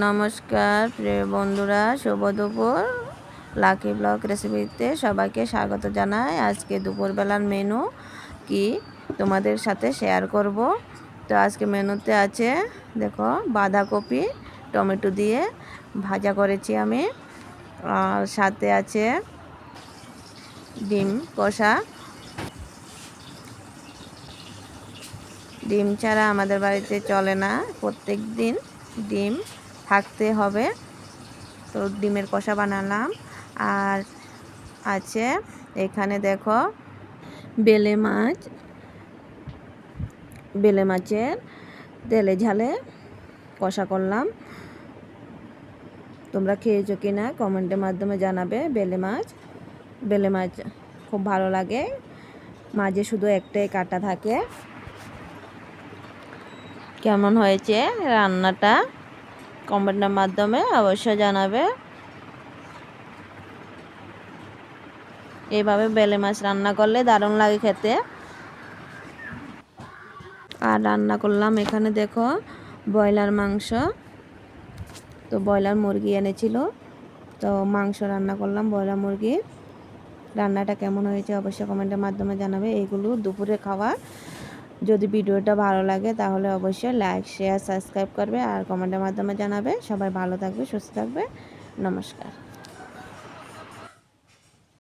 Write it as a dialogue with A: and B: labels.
A: নমস্কার, প্রিয় বন্ধুরা, শুভ দুপুর। লাকি ব্লক রেসিপিতে সবাইকে স্বাগত জানাই। আজকে দুপুরবেলার মেনু কি তোমাদের সাথে শেয়ার করব। তো আজকে মেনুতে আছে, দেখো, বাঁধাকপি, টমেটো দিয়ে ভাজা করেছি আমি। আর সাথে আছে ডিম কষা। ডিম ছাড়া আমাদের বাড়িতে চলে না। প্রত্যেক দিন ডিম থাকতে হবে। তো ডিমের কষা বানালাম। আর আছে এখানে দেখো বেলে মাছ, বেলে মাছের তেলে ঝালে কষা করলাম। তোমরা খেয়েছো কি না কমেন্টের মাধ্যমে জানাবে। বেলে মাছ বেলে মাছ খুব ভালো লাগে। মাঝে শুধু একটাই কাটা থাকে। কেমন হয়েছে রান্নাটা? কমেন্টের মাধ্যমে অবশ্যই জানাবে। এইভাবে বেলে মাছ রান্না করলে দারুণ লাগে খেতে। আর রান্না করলাম এখানে দেখো ব্রয়লার মাংস। তো ব্রয়লার মুরগি এনেছিল। তো মাংস রান্না করলাম ব্রয়লার মুরগি। রান্নাটা কেমন হয়েছে অবশ্যই কমেন্টের মাধ্যমে জানাবে। এইগুলো দুপুরে খাওয়া যদি ভিডিওটা ভালো লাগে তাহলে অবশ্যই লাইক শেয়ার সাবস্ক্রাইব করবে আর কমেন্টের মাধ্যমে জানাবে। সবাই ভালো থাকবে, সুস্থ থাকবে। নমস্কার।